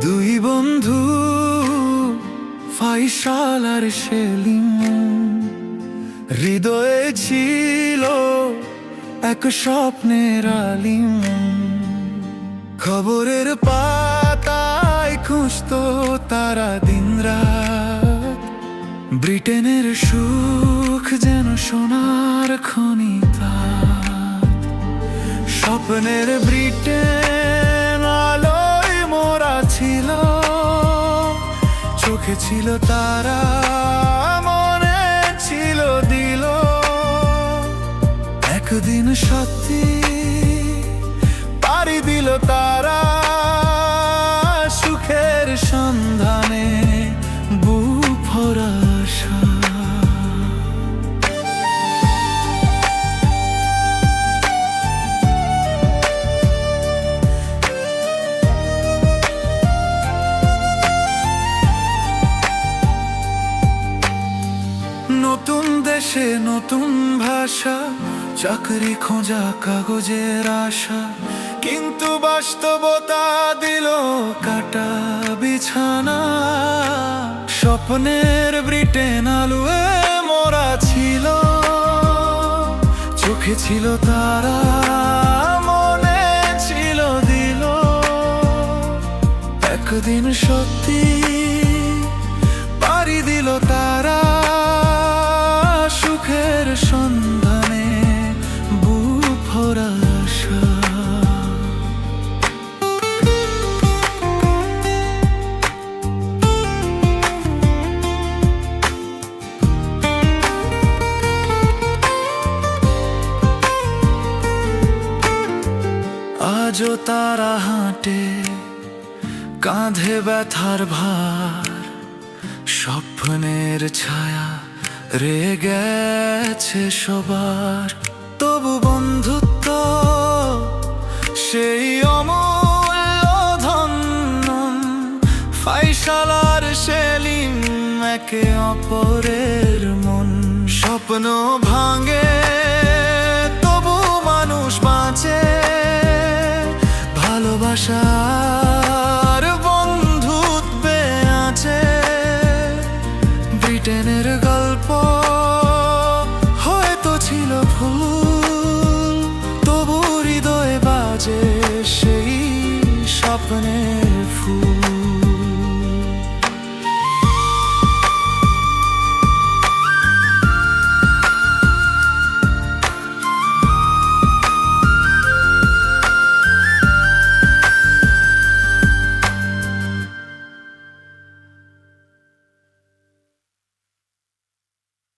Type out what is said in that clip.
দুই বন্ধু ফাইশাল আর সেলিম। হৃদয়ে ছিল এক স্বপ্নের আলিম। খবরের পাতায় খুঁজত তারা দিন রাত। ব্রিটেনের সুখ যেন সোনার খনিতা স্বপ্নের ব্রিটেন চোখে ছিল তারা মনে ছিল দিল একদিন সত্যি পারি দিল তারা সুখের সন্ধানে বুক। নতুন ভাষা, চাকরি খোঁজা, কাগজের আশা। কিন্তু বাস্তবতা দিল কাটা বিছানা। স্বপ্নের ব্রিটেন আলুয়ে মোরা ছিল, চোখে ছিল তারা, মনে ছিল দিল। একদিন সত্যি ভরা। আজও তারা হাঁটে কাঁধে ব্যথার ভার স্বপ্নের ছায়া রে গেছে সবার তবু ফাইসালার সেলিম একে অপরের মন। স্বপ্ন ভাঙে তবু মানুষ বাঁচে। ভালোবাসার বন্ধুত্বে আছে। ব্রিটেনের